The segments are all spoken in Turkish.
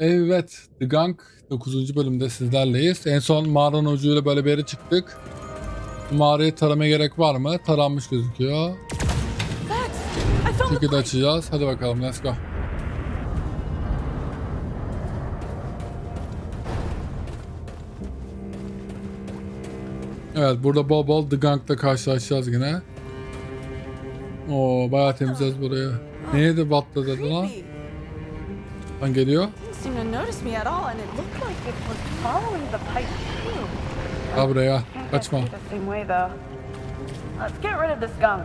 Evet, The Gang 9. bölümde sizlerleyiz. En son mağaranın ucuyla böyle bir yere çıktık. Bu mağarayı taramaya gerek var mı? Taranmış gözüküyor. Pipe. açacağız. Hadi bakalım, let's go. Evet, burada bol bol The Gang'la karşılaşacağız yine. Oo, bayağı temizleyeceğiz burayı. Battı dedi lan? Lan geliyor. Seem to notice me at all, and it looked like it was following the pipe too. Gel buraya. Kaçma. get the same way though. Let's get rid of this gunk.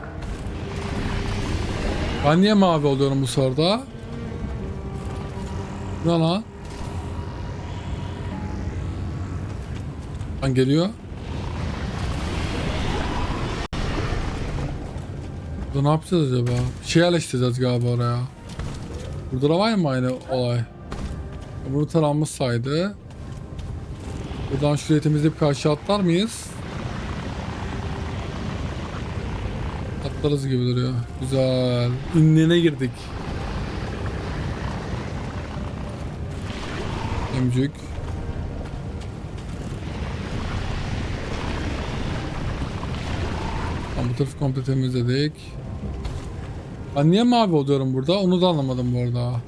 Ben niye mavi oluyorum bu soruda? Ne lan? Lan geliyor. Burada ne yapacağız acaba? Bir şey yerleştireceğiz galiba oraya. Burada da var mı aynı olay? Bunu taranmış saydı. Buradan şuraya temizleyip karşı atlar mıyız? Atlarız gibi duruyor. Güzel. İnliğine girdik. Emcük. Tamam, bu tarafı komple temizledik. Ben niye mavi oluyorum burada? Onu da anlamadım bu arada.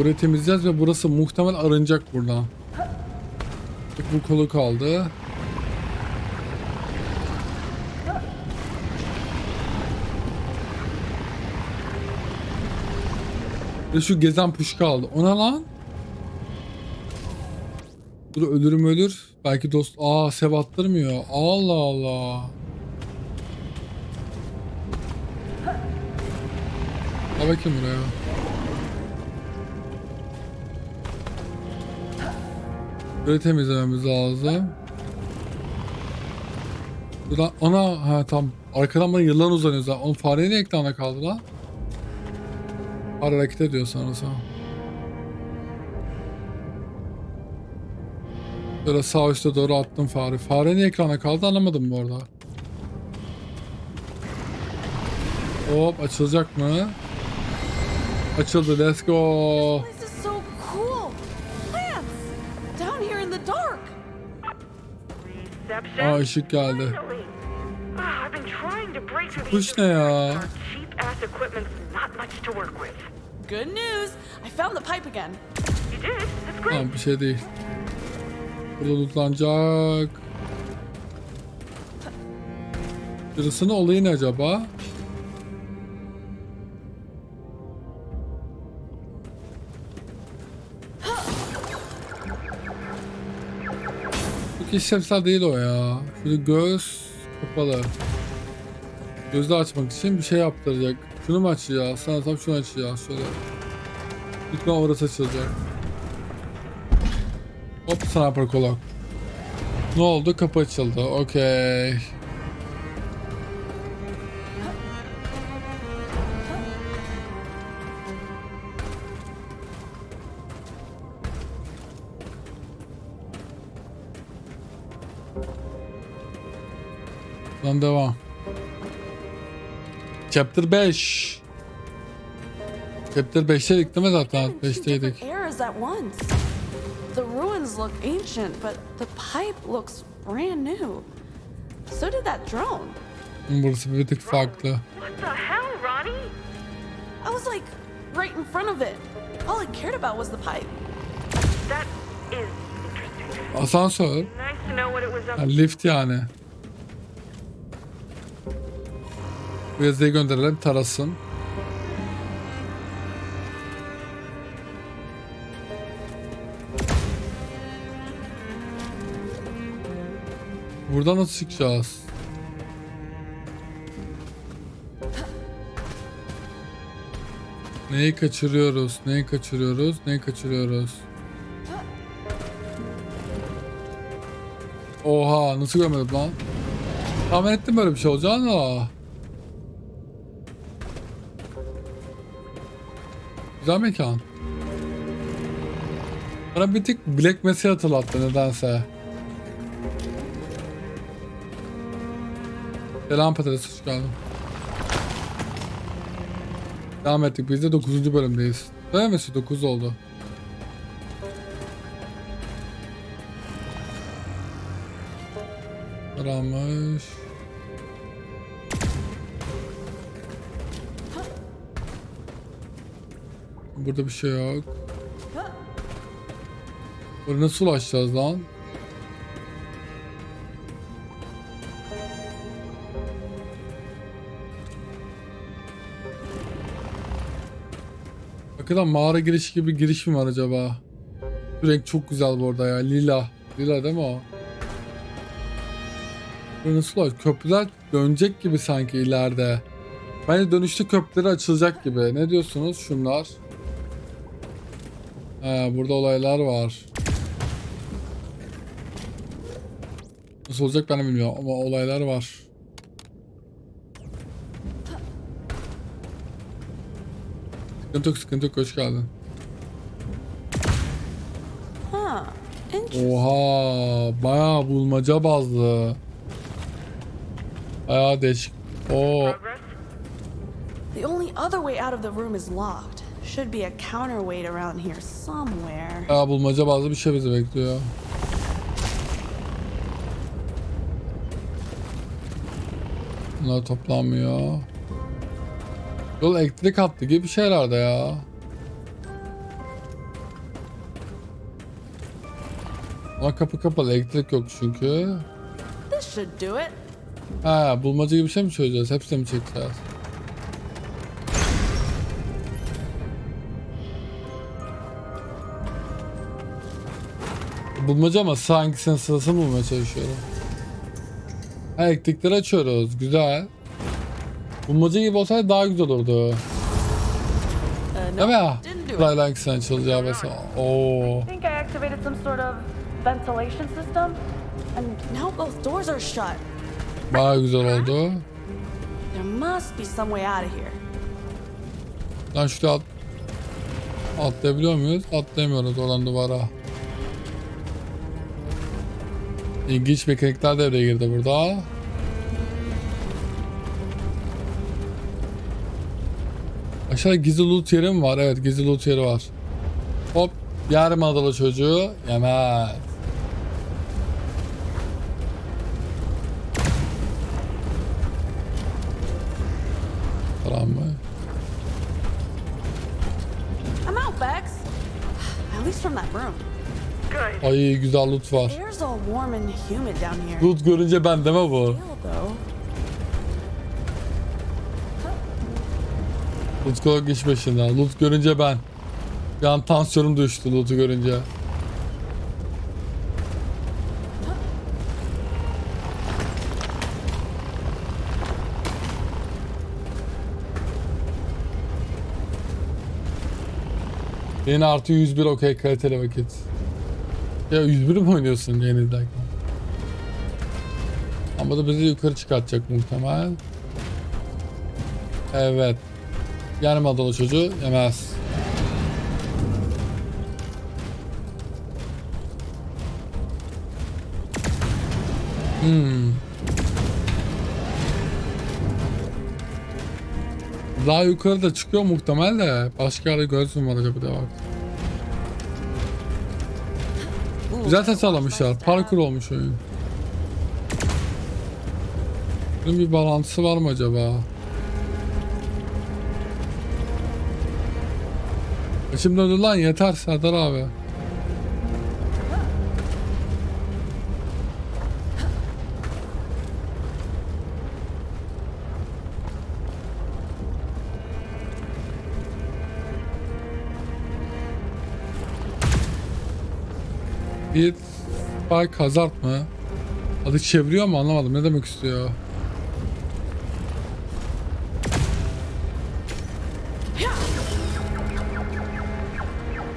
Burayı temizleyeceğiz ve burası muhtemel arınacak buradan. Tek bu kolu kaldı. Ve şu gezen puş kaldı. O ne lan? Dur ölürüm ölür. Belki dost... Aa sev attırmıyor. Allah Allah. Al bakayım buraya. Böyle temizlememiz lazım. Buradan ana ha tam arkadan bana yılan uzanıyor zaten. Onun fareye niye ekrana kaldı lan? Fare hareket ediyor sanırsam. Böyle sağ üstte doğru attım fare. Fare niye ekrana kaldı anlamadım bu arada. Hop açılacak mı? Açıldı let's go. Aa ışık geldi. Ah, Kuş ne ya? Good news. I found the pipe again. You did? That's great. Tamam bir şey değil. Burada lootlanacak. Birisinin olayı ne acaba? Çok değil o ya. Şöyle göz kapalı. Gözü açmak için bir şey yaptıracak. Şunu mu açacağız? Sanırsam şunu açacağız. Şöyle. Lütfen orası açılacak. Hop sniper kolok. Ne oldu? Kapı açıldı. Okey. Lan devam. Chapter 5. Chapter 5'teydik değil mi zaten? Came in two 5'teydik. different eras at once. The ruins look ancient, but the pipe looks brand new. So did that drone. Burası bir tık farklı. What the hell, Ronnie? I was like right in front of it. All it cared about was the pipe. That is interesting. Asansör. Nice to know what it was up lift yani. Bu yazıyı gönderelim tarasın. Buradan nasıl çıkacağız? Neyi kaçırıyoruz? Neyi kaçırıyoruz? Neyi kaçırıyoruz? Oha nasıl görmedim lan? Tahmin ettim böyle bir şey olacağını Güzel mekan. Bana bir tık Black Mesa hatırlattı nedense. Selam patates hoş geldin. Devam ettik. Biz de 9. bölümdeyiz. Değil mi? 9 oldu. Aramış. Burada bir şey yok. Buraya nasıl ulaşacağız lan? Hakikaten mağara giriş gibi giriş mi var acaba? Bu renk çok güzel bu arada ya. Lila. Lila değil mi o? Buraya nasıl ulaş? Köprüler dönecek gibi sanki ileride. Bence dönüşte köprüleri açılacak gibi. Ne diyorsunuz şunlar? He, burada olaylar var. Nasıl olacak ben de bilmiyorum ama olaylar var. Sıkıntı yok sıkıntı yok hoş geldin. Oha bayağı bulmaca bazlı. Bayağı değişik. Oo The only other way out of the room is locked. Should be a counterweight around here somewhere. bayağı bulmaca bazlı bir şey bizi bekliyor. Bunlar toplanmıyor. Yol elektrik hattı gibi bir şey herhalde ya. Ama kapı kapalı elektrik yok çünkü. This should do it. Ha bulmaca gibi bir şey mi çözeceğiz? Hepsini mi çekeceğiz? Bulmaca ama hangisinin sırasını bulmaya çalışıyorum. Elektrikleri açıyoruz. Güzel. Bulmaca gibi olsaydı daha güzel olurdu. Değil mi? it. Sırayla hangisini açılacağı mesela. Oo. I think I activated some sort of ventilation system. And now both doors are shut. Baya güzel oldu. There must be some way out of here. Lan şuraya at atlayabiliyor muyuz? Atlayamıyoruz olan duvara. İlginç mekanikler devreye girdi burada. Aşağıda gizli loot yeri mi var? Evet gizli loot yeri var. Hop yarım adalı çocuğu yemez. Tamam mı? I'm out, Bex. At least from that room. Ay güzel loot var. Air's all warm and humid down here. Loot görünce ben deme bu. Kolak iş başında. Loot görünce ben. Bir an tansiyonum düştü loot'u görünce. Yeni artı 101 okey kaliteli vakit. Ya 101 mi oynuyorsun yeni izlerken? Ama da bizi yukarı çıkartacak muhtemel. Evet. Yarım adalı çocuğu yemez. Hmm. Daha yukarıda çıkıyor muhtemel de başka yerde görsün var acaba de bak. Ooh, Güzel tasarlamışlar. Parkur olmuş oyun. Bunun bir bağlantısı var mı acaba? Döndü lan yeter Serdar abi. Spike Hazard mı? Adı çeviriyor mu anlamadım ne demek istiyor.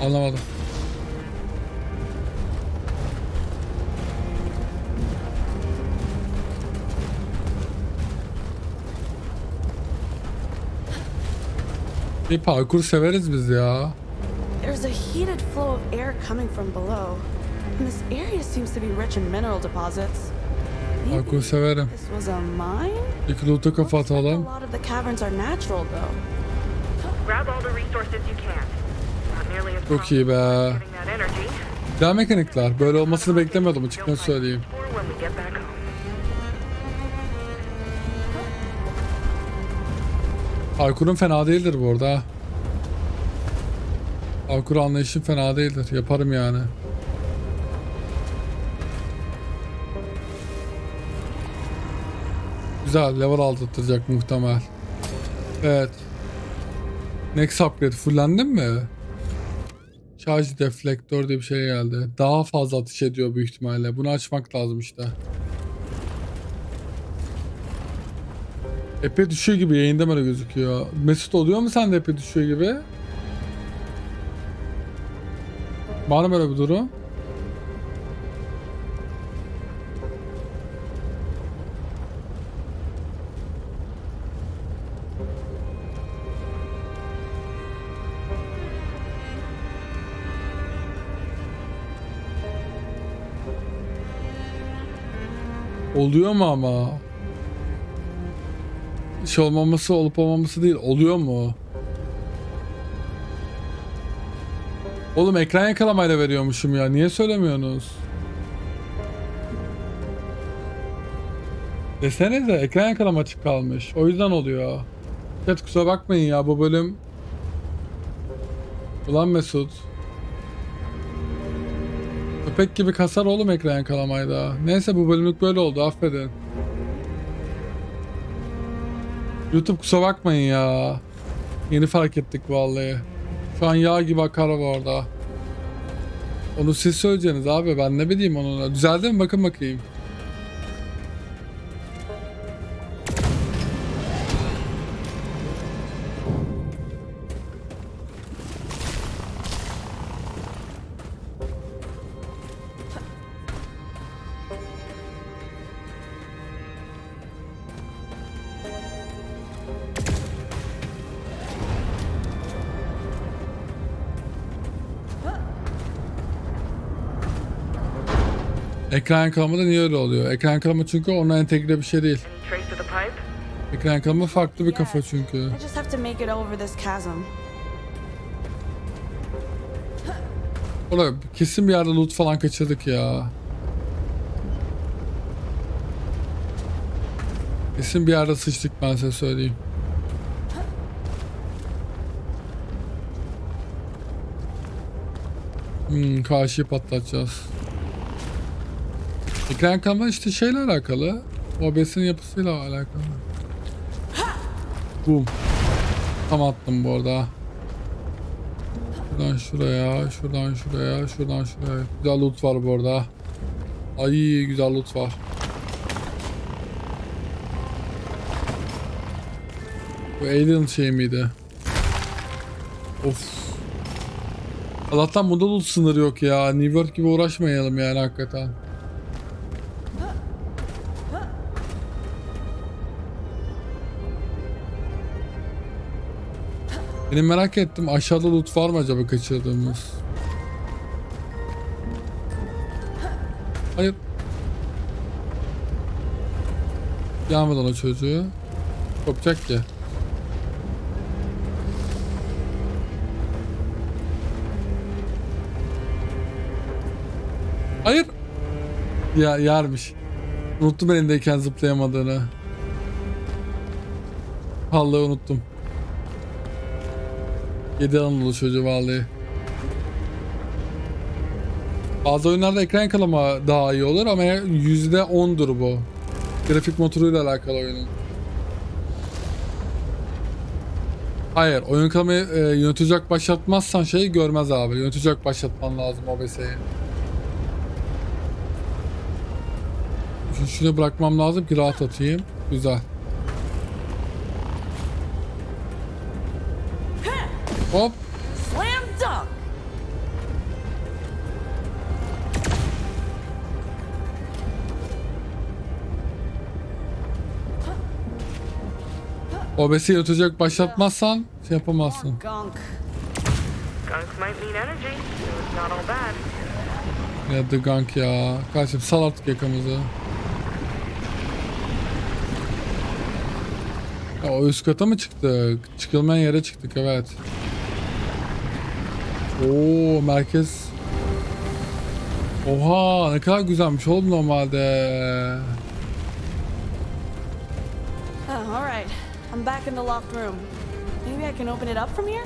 Anlamadım. Bir parkur severiz biz ya. There's a heated flow of air coming from below. And this area seems to be rich in mineral deposits. Parkur severim. this was a mine? Kafa like a atalım. lot of the caverns are natural, though. Grab all the resources you can. Not nearly as Çok iyi be. Güzel mekanikler. Böyle olmasını beklemiyordum açıkçası söyleyeyim. Parkurun fena değildir bu arada. Parkur anlayışım fena değildir. Yaparım yani. Güzel. Level aldırtacak muhtemel. Evet. Next upgrade. Fullendin mi? Şarj deflektör diye bir şey geldi. Daha fazla ateş ediyor büyük ihtimalle. Bunu açmak lazım işte. Epey düşüyor gibi yayında böyle gözüküyor. Mesut oluyor mu sende epey düşüyor gibi? Var mı böyle bir durum? Oluyor mu ama? şey olmaması olup olmaması değil. Oluyor mu? Oğlum ekran yakalamayla veriyormuşum ya. Niye söylemiyorsunuz? Desenize ekran yakalama açık kalmış. O yüzden oluyor. Evet kusura bakmayın ya bu bölüm. Ulan Mesut. Köpek gibi kasar oğlum ekran yakalamayla. Neyse bu bölümlük böyle oldu affedin. YouTube kusura bakmayın ya. Yeni fark ettik vallahi. Şu an yağ gibi akar orada. Onu siz söyleyeceksiniz abi ben ne bileyim onu. Düzeldi mi bakın bakayım. Ekran yakalama da niye öyle oluyor? Ekran yakalama çünkü ona entegre bir şey değil. Any trace of the pipe? Ekran yakalama farklı bir kafa çünkü. I just have to make it over this chasm. Ola kesin bir yerde loot falan kaçırdık ya. Kesin bir yerde sıçtık ben size söyleyeyim. Hmm, karşıyı patlatacağız. Ekran kalma işte şeyle alakalı. OBS'in yapısıyla alakalı. Boom. Tam attım bu arada. Şuradan şuraya, şuradan şuraya, şuradan şuraya. Güzel loot var bu arada. Ay güzel loot var. Bu alien şey miydi? Of. Allah'tan bunda loot sınırı yok ya. New York gibi uğraşmayalım yani hakikaten. Benim merak ettim aşağıda loot var mı acaba kaçırdığımız? Hayır. Gelmeden o çocuğu. Kopacak ki. Hayır. Ya yermiş. Unuttum elindeyken zıplayamadığını. Vallahi unuttum. 7 Anadolu çocuğu vallahi. Bazı oyunlarda ekran yakalama daha iyi olur ama %10'dur bu. Grafik motoruyla alakalı oyunun. Hayır, oyun kalamayı e, yönetecek başlatmazsan şeyi görmez abi. Yönetecek başlatman lazım OBS'yi. Şunu bırakmam lazım ki rahat atayım. Güzel. Hop. Slam dunk! OBS'i yönetecek başlatmazsan şey yapamazsın. Gunk. Gunk might mean energy, so it's not all bad. Ya The Gunk ya. Kardeşim sal artık yakamızı. Ya, o üst kata mı çıktık? Çıkılmayan yere çıktık evet. Oo merkez. Oha ne kadar güzelmiş oğlum normalde. Oh, all right. I'm back in the locked room. Maybe I can open it up from here?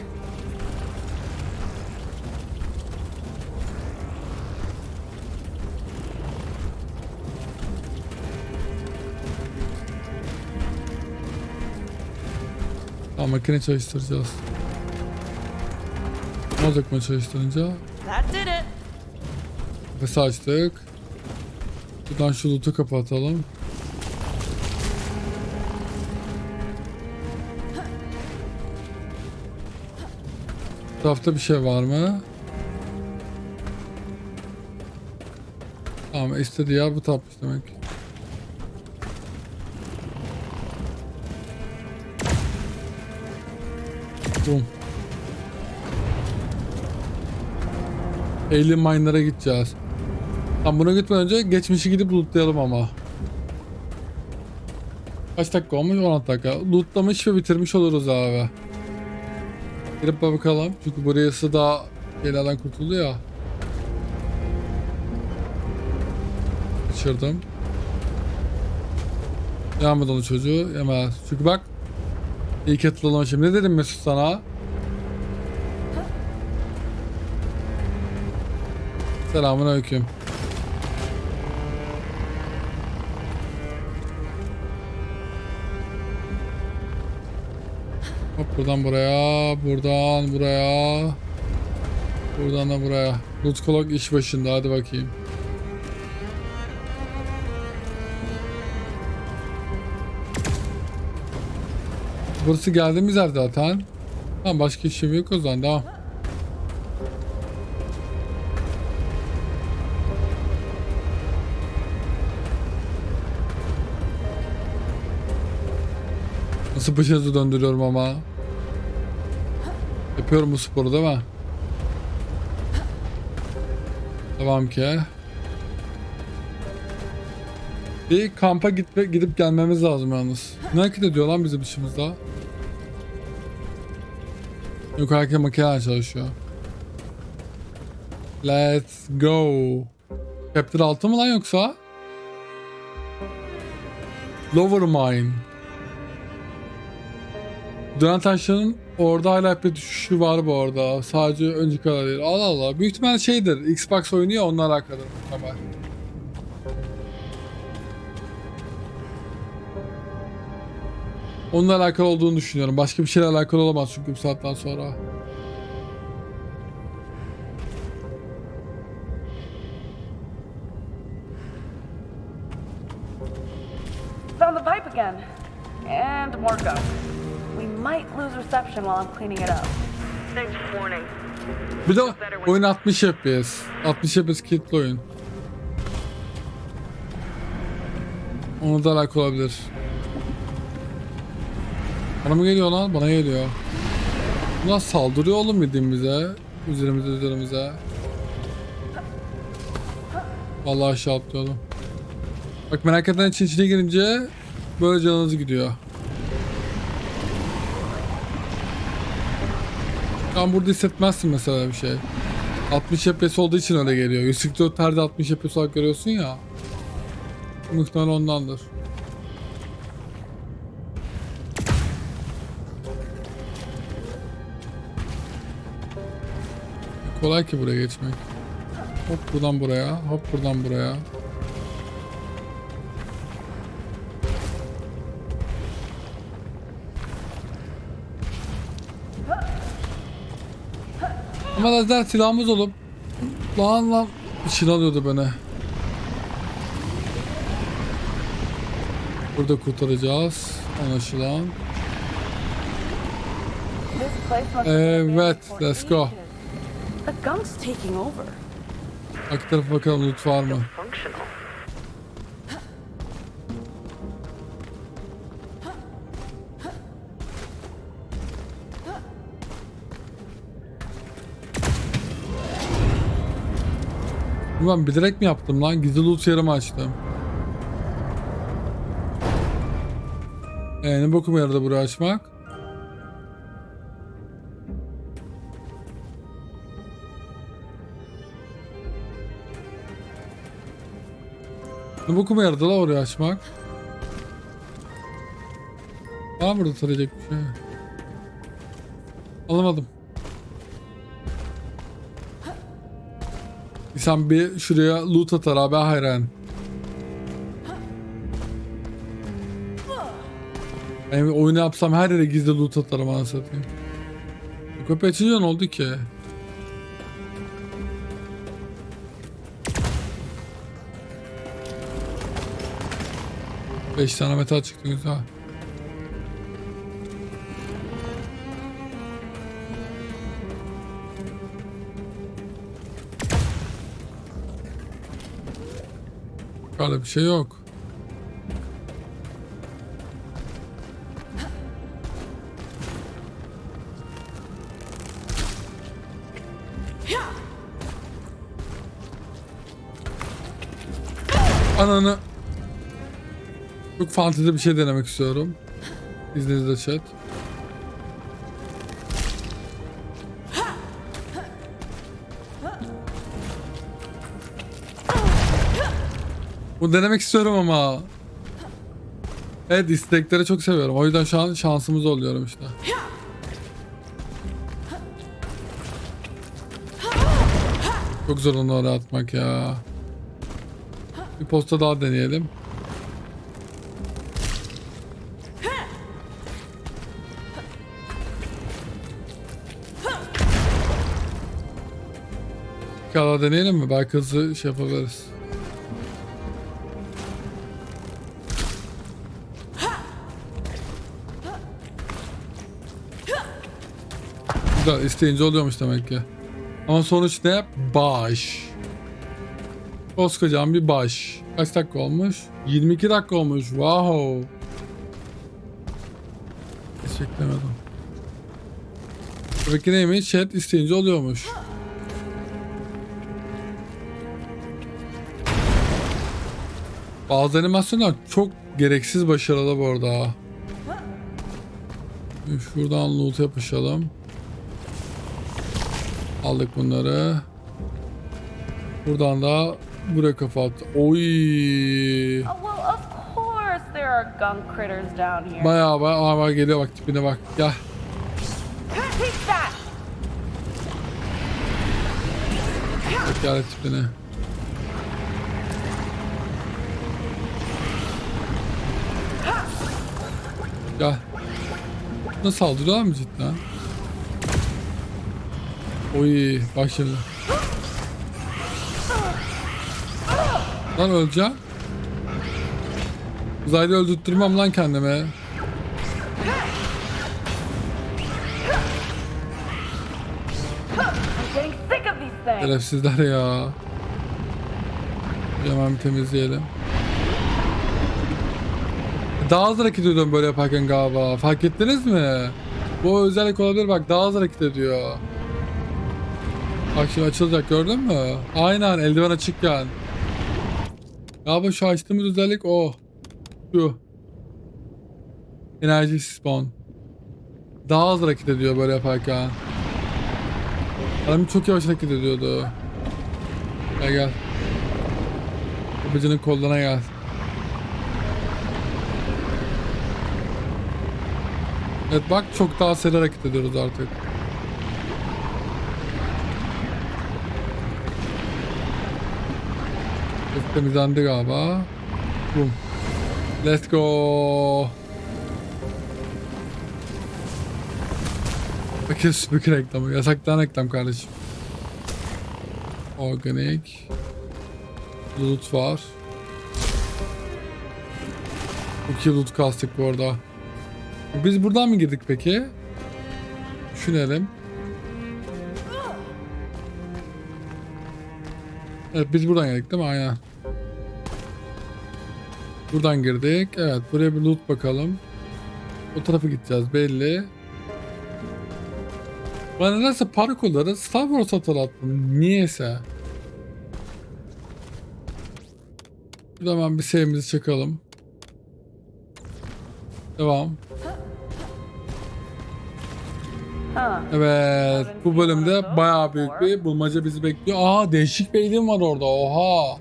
Tamam makine çalıştıracağız. Olacak mı çalıştırınca? Kafesi açtık. Buradan şu loot'u kapatalım. Tarafta bir şey var mı? Tamam istediği yer bu tapmış demek. 50 miner'a gideceğiz. Tam buna gitmeden önce geçmişi gidip lootlayalım ama. Kaç dakika olmuş? 16 dakika. Lootlamış ve bitirmiş oluruz abi. Girip bakalım. Çünkü burası da beladan kurtuldu ya. Kaçırdım. Yağmur dolu çocuğu yemez. Çünkü bak. İyi ki hatırladım. Ne dedim Mesut sana? Selamun aleyküm. Hop buradan buraya, buradan buraya. Buradan da buraya. Clock iş başında hadi bakayım. Burası geldiğimiz yer zaten. Tamam başka işim yok o zaman devam. Nasıl bıçağı döndürüyorum ama. Yapıyorum bu sporu değil mi? Devam ki. Bir kampa gitme, gidip gelmemiz lazım yalnız. Ne hareket ediyor lan bizim dışımızda? Herkes makine çalışıyor. Let's go. Chapter 6 mı lan yoksa? Lower Mine. Dönen taşların orada hala bir düşüşü var bu arada. Sadece önceki kadar değil. Allah Allah. Büyük ihtimal şeydir. Xbox oynuyor onunla alakalı. Muhtemel. Onunla alakalı olduğunu düşünüyorum. Başka bir şeyle alakalı olamaz çünkü bu saatten sonra. While I'm cleaning it up. Thanks for warning. Bir de oyun 60 FPS. 60 FPS kilitli oyun. Onu da alakalı olabilir. Bana mı geliyor lan? Bana geliyor. Bunlar saldırıyor oğlum bildiğin bize. Üzerimize üzerimize. Vallahi aşağı atlıyorum. Bak merak eden için içine girince böyle canınız gidiyor. Sen burada hissetmezsin mesela bir şey. 60 FPS olduğu için öyle geliyor. 144 perde 60 FPS olarak görüyorsun ya. Muhtemelen ondandır. Kolay ki buraya geçmek. Hop buradan buraya, hop buradan buraya. Ama lazer silahımız olup lan lan içine alıyordu beni. Burada kurtaracağız anlaşılan. Evet, let's go. Arka tarafa bakalım loot var mı? Ben bilerek mi yaptım lan? Gizli loot yerimi açtım. Ee, ne bokum yaradı burayı açmak? Ne bokum yaradı la orayı açmak? Var burada tarayacak bir şey? Alamadım. İnsan bir şuraya loot atar abi hayran. Ben oyunu yapsam her yere gizli loot atarım anasını satayım. Bu kapı açınca ne oldu ki? Beş tane metal çıktı güzel. Böyle bir şey yok. Ananı. Çok fantezi bir şey denemek istiyorum. İzninizle chat. Bunu denemek istiyorum ama. Evet istekleri çok seviyorum. O yüzden şu an şansımız oluyorum işte. Çok zor onu atmak ya. Bir posta daha deneyelim. Bir daha deneyelim mi? Belki hızlı şey yapabiliriz. Güzel isteyince oluyormuş demek ki. Ama sonuç ne? Baş. Koskocaman bir baş. Kaç dakika olmuş? 22 dakika olmuş. Wow. Hiç beklemedim. Peki neymiş? Chat isteyince oluyormuş. Bazı animasyonlar çok gereksiz başarılı bu arada. Şuradan loot yapışalım. Aldık bunları. Buradan da buraya kapat. Oy. Oh. Bayağı bayağı Aa, bak geliyor bak tipine bak. Gel. Bak gel tipine. Gel. Nasıl saldırıyorlar mı cidden? Oy bak şimdi. Lan öleceğim. Uzaylı öldürttürmem lan kendime. Şerefsizler ya. Hemen bir temizleyelim. Daha hızlı hareket ediyorum böyle yaparken galiba. Fark ettiniz mi? Bu özellik olabilir bak daha hızlı hareket ediyor. Bak açılacak gördün mü? Aynen eldiven açıkken. Galiba şu açtığımız özellik o. Şu. Enerji spawn. Daha hızlı hareket ediyor böyle yaparken. Adam çok yavaş hareket ediyordu. Gel gel. Babacının kollarına gel. Evet bak çok daha seri hareket ediyoruz artık. Temizlendi galiba. Boom. Let's go. Bakın süpük reklamı. Yasaklanan reklam kardeşim. Organik. Loot var. İki loot kastık bu arada. Biz buradan mı girdik peki? Düşünelim. Evet biz buradan girdik değil mi? Aynen. Buradan girdik. Evet buraya bir loot bakalım. O tarafa gideceğiz belli. Ben nedense parkurları Star Wars hatırlattım. Niyeyse. Burada hemen bir sevimizi çakalım. Devam. Evet. Bu bölümde bayağı büyük bir bulmaca bizi bekliyor. Aa değişik bir eğilim var orada. Oha.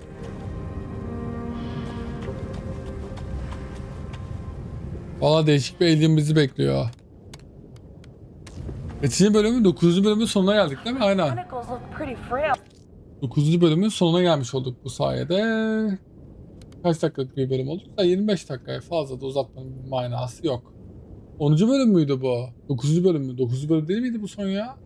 Valla değişik bir eğilim bizi bekliyor. Kaçıncı bölümün? 9. bölümün sonuna geldik değil mi? Aynen. Tentacles look pretty frail. 9. bölümün sonuna gelmiş olduk bu sayede. Kaç dakikalık bir bölüm oldu? Da 25 dakikaya fazla da uzatmanın bir manası yok. 10. bölüm müydü bu? 9. bölüm mü? 9. bölüm değil miydi bu son ya?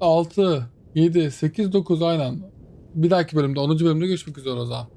Altı, yedi, sekiz, dokuz aynen. Bir dahaki bölümde 10. bölümde görüşmek üzere o zaman.